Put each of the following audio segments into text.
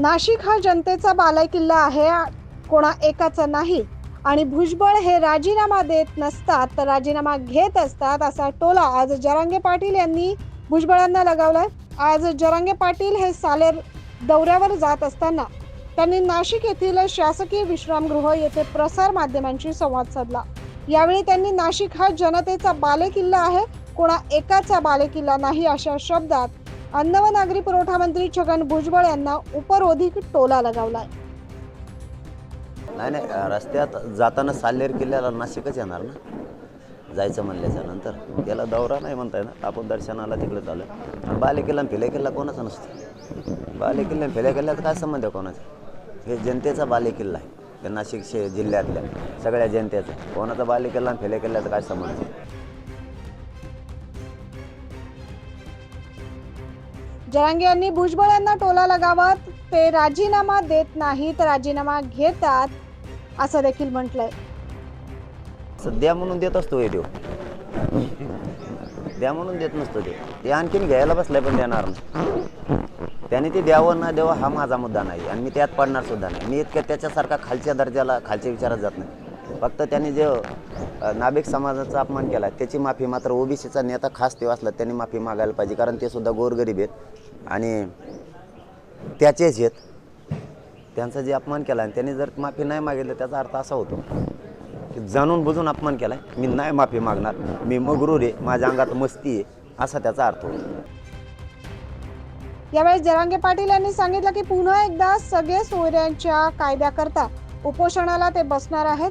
नाशिक हा जनतेचा बालेकिल्ला आहे. कोणा एकाचा नाही. आणि भुजबळ हे राजीनामा देत नसतात तर राजीनामा घेत असतात असा टोला आज जरांगे पाटील यांनी भुजबळांना लगावलाय. आज जरांगे पाटील हे सालेर दौऱ्यावर जात असताना त्यांनी नाशिक येथील शासकीय विश्रामगृह येथे प्रसार माध्यमांशी संवाद साधला. यावेळी त्यांनी नाशिक हा जनतेचा बालेकिल्ला आहे. कोणा एकाचा बालेकिल्ला नाही अशा शब्दात अन्न व नागरी पुरवठा मंत्री छगन भुजबळ यांना उपरोधिक टोला लगावलाय. नाही नाही रस्त्यात जाताना साल्लेर किल्ल्याला नाशिकच येणार ना? जायचं म्हणल्याच्या नंतर. त्याला दौरा नाही म्हणता येणार आपण दर्शनाला तिकडे चालू आहे बाले किल्ला फिले किल्ला कोणाचा नसतो? बाले किल्ला फिले किल्ल्याचा काय संबंध आहे कोणाचा? हे जनतेचा बाले किल्ला आहे. ते नाशिक शे जिल्ह्यातल्या सगळ्या जनतेचा. कोणाचा बाले किल्ला फिले किल्ल्याचा काय संबंध आहे? जरांगे यांनी भुजबळ यांना टोला लगावत ते राजीनामा देत नाहीत राजीनामा घेतात असं देखील म्हटलंय. सध्या म्हणून देत असतो हे देव. द्या म्हणून देत नसतो ते. ते आणखीन घ्यायला बसलाय पण देणार नाही. त्याने ते द्यावं ना द्यावं हा माझा मुद्दा नाही आणि मी त्यात पडणार सुद्धा नाही. मी इतक्या त्याच्यासारखा खालच्या दर्जाला खालच्या विचारात जात नाही. फक्त त्यांनी जे नाभिक समाजाचा अपमान केला त्याची माफी मात्र ओबीसीचा नेता खास ते असला त्यांनी माफी मागायला पाहिजे कारण ते सुद्धा गोरगरीब आहेत. आणि त्याचेच आहेत. त्यांचा जे अपमान केला आणि त्यांनी जर माफी नाही मागितलं त्याचा अर्थ असा होतो की जाणून बुजून अपमान केलाय मी नाही माफी मागणार मी मगरूर आहे माझ्या अंगात मस्ती आहे असा त्याचा अर्थ होतो. यावेळी जरांगे पाटील यांनी सांगितलं की पुन्हा एकदा सगळे सोयऱ्यांच्या कायद्याकरता उपोषणाला ते बसणार आहेत.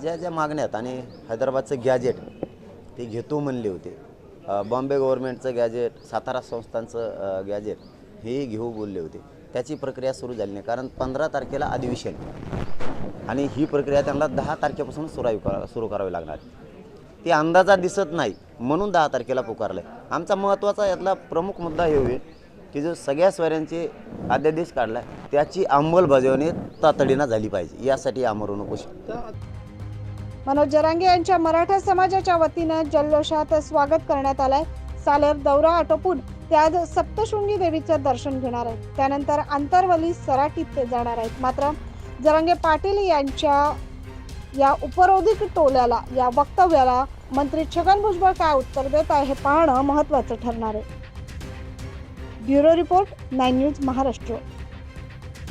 ज्या ज्या मागण्या आहेत आणि हैदराबादचं गॅजेट ते घेतो म्हणले होते. बॉम्बे गव्हर्नमेंटचं गॅजेट सातारा संस्थांचं गॅजेट हे घेऊ बोलले होते. त्याची प्रक्रिया सुरू झाली नाही कारण पंधरा तारखेला अधिवेशन. आणि ही प्रक्रिया त्यांना दहा तारखेपासून सुरू करा सुरू करावी लागणार ती अंदाजा दिसत नाही म्हणून दहा तारखेला पुकारलं आहे आमचा महत्त्वाचा यातला प्रमुख मुद्दा हे होईल की जो सगळ्या स्वरांचे अध्यादेश काढला आहे, त्याची अंमलबजावणी तातडीनं झाली पाहिजे. यासाठी आमरण उपोषण मनोज जरांगे यांच्या मराठा समाजाच्या वतीनं जल्लोषात स्वागत करण्यात आलंय. सालेर दौरा आटोपून ते आज सप्तशृंगी देवीचं दर्शन घेणार आहेत. त्यानंतर आंतरवली सराटीत ते जाणार आहेत. मात्र जरांगे पाटील यांच्या या उपरोधिक टोल्याला या वक्तव्याला मंत्री छगन भुजबळ काय उत्तर देत आहे हे पाहणं महत्वाचं ठरणार आहे. Bureau report nine news Maharashtra.